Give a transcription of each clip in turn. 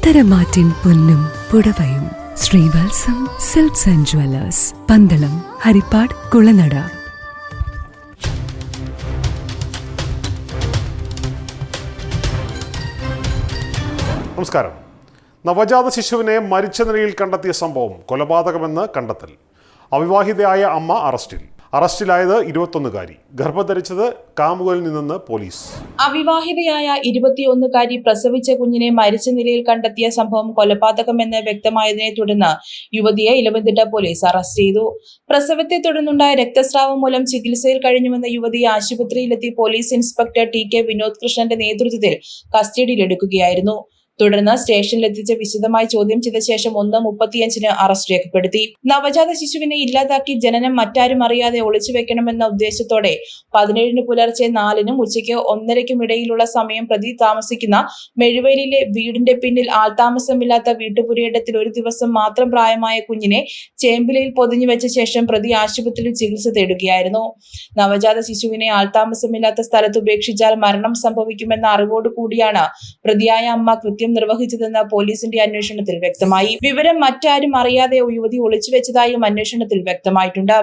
പത്തരമാറ്റിൻ പൊന്നും പുടവയും. Sreevalsam silks and jewellers Pandalam Haripad Kulanada. നമസ്കാരം. നവജാത ശിശുവിനെ മരിച്ച നിലയിൽ കണ്ടെത്തിയ സംഭവം കൊലപാതകമെന്ന് കണ്ടെത്തൽ. അവിവാഹിതയായ അമ്മ അറസ്റ്റിൽ. അറസ്റ്റിലായത് ഇരുപത്തൊന്നുകാരി. ഗർഭധരിച്ചത് കാമുകളിൽ നിന്നെന്ന് പോലീസ്. അവിവാഹിതയായ ഇരുപത്തിയൊന്നുകാരി പ്രസവിച്ച കുഞ്ഞിനെ മരിച്ച നിലയിൽ കണ്ടെത്തിയ സംഭവം കൊലപാതകമെന്ന് വ്യക്തമായതിനെ തുടർന്ന് യുവതിയെ ഇലവന്തിട്ട പോലീസ് അറസ്റ്റ് ചെയ്തു. പ്രസവത്തെ തുടർന്നുണ്ടായ രക്തസ്രാവം മൂലം ചികിത്സയിൽ കഴിഞ്ഞുവെന്ന യുവതി ആശുപത്രിയിലെത്തി police inspector T K Vinod കൃഷ്ണന്റെ നേതൃത്വത്തിൽ കസ്റ്റഡിയിലെടുക്കുകയായിരുന്നു. തുടർന്ന് സ്റ്റേഷനിലെത്തിച്ച് വിശദമായി ചോദ്യം ചെയ്ത ശേഷം ഒന്ന് മുപ്പത്തിയഞ്ചിന് അറസ്റ്റ് രേഖപ്പെടുത്തി. നവജാത ശിശുവിനെ ഇല്ലാതാക്കി ജനനം മറ്റാരും അറിയാതെ ഒളിച്ചു വെക്കണമെന്ന ഉദ്ദേശത്തോടെ പതിനേഴിന് പുലർച്ചെ നാലിനും ഉച്ചയ്ക്ക് ഒന്നരയ്ക്കും ഇടയിലുള്ള സമയം പ്രതി താമസിക്കുന്ന മെഴുവേലിയിലെ വീടിന്റെ പിന്നിൽ ആൾതാമസമില്ലാത്ത വീട്ടുപുരയിടത്തിൽ ഒരു ദിവസം മാത്രം പ്രായമായ കുഞ്ഞിനെ ചേമ്പിലയിൽ പൊതിഞ്ഞു വെച്ച ശേഷം പ്രതി ആശുപത്രിയിൽ ചികിത്സ തേടുകയായിരുന്നു. നവജാത ശിശുവിനെ ആൾതാമസമില്ലാത്ത സ്ഥലത്ത് ഉപേക്ഷിച്ചാൽ മരണം സംഭവിക്കുമെന്ന അറിവോടു കൂടിയാണ് പ്രതിയായ അമ്മ കൃത്യം നിർവഹിച്ചതെന്ന് പോലീസിന്റെ അന്വേഷണത്തിൽ വ്യക്തമായി. വിവരം മറ്റാരും അറിയാതെ യുവതി ഒളിച്ചു വെച്ചതായും അന്വേഷണത്തിൽ വ്യക്തമായിട്ടുണ്ട്.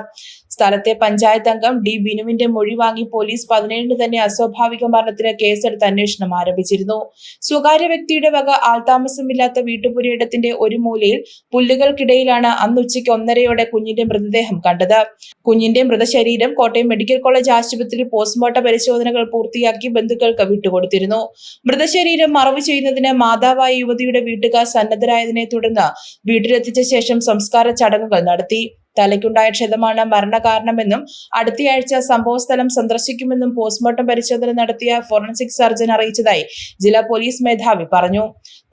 സ്ഥലത്തെ പഞ്ചായത്ത് അംഗം ഡി ബിനുവിന്റെ മൊഴി വാങ്ങി പോലീസ് പതിനേഴിന് തന്നെ അസ്വാഭാവിക മരണത്തിന് കേസെടുത്ത് അന്വേഷണം ആരംഭിച്ചിരുന്നു. സ്വകാര്യ വ്യക്തിയുടെ വക ആൾതാമസമില്ലാത്ത വീട്ടുപുരയിടത്തിന്റെ ഒരു മൂലയിൽ പുല്ലുകൾക്കിടയിലാണ് അന്ന് ഉച്ചയ്ക്ക് ഒന്നരയോടെ കുഞ്ഞിന്റെ മൃതദേഹം കണ്ടത്. കുഞ്ഞിന്റെ മൃതശരീരം കോട്ടയം മെഡിക്കൽ കോളേജ് ആശുപത്രിയിൽ പോസ്റ്റ്മോർട്ടം പരിശോധനകൾ പൂർത്തിയാക്കി ബന്ധുക്കൾക്ക് വിട്ടുകൊടുത്തിരുന്നു. മൃതശരീരം മറവ് ചെയ്യുന്നതിന് മാതാവായ യുവതിയുടെ വീട്ടുകാർ സന്നദ്ധരായതിനെ തുടർന്ന് വീട്ടിലെത്തിച്ച ശേഷം സംസ്കാര ചടങ്ങുകൾ നടത്തി. തലയ്ക്കുണ്ടായ ക്ഷതമാണ് മരണകാരണമെന്നും അടുത്തയാഴ്ച സംഭവസ്ഥലം സന്ദർശിക്കുമെന്നും പോസ്റ്റ്മോർട്ടം പരിശോധന നടത്തിയ ഫോറൻസിക് സർജൻ അറിയിച്ചതായി ജില്ലാ പോലീസ് മേധാവി പറഞ്ഞു.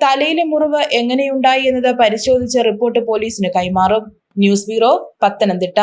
തലയിലെ മുറിവ് എങ്ങനെയുണ്ടായി എന്നത് പരിശോധിച്ച് റിപ്പോർട്ട് പോലീസിന് കൈമാറും. News bureau Pathanamthitta.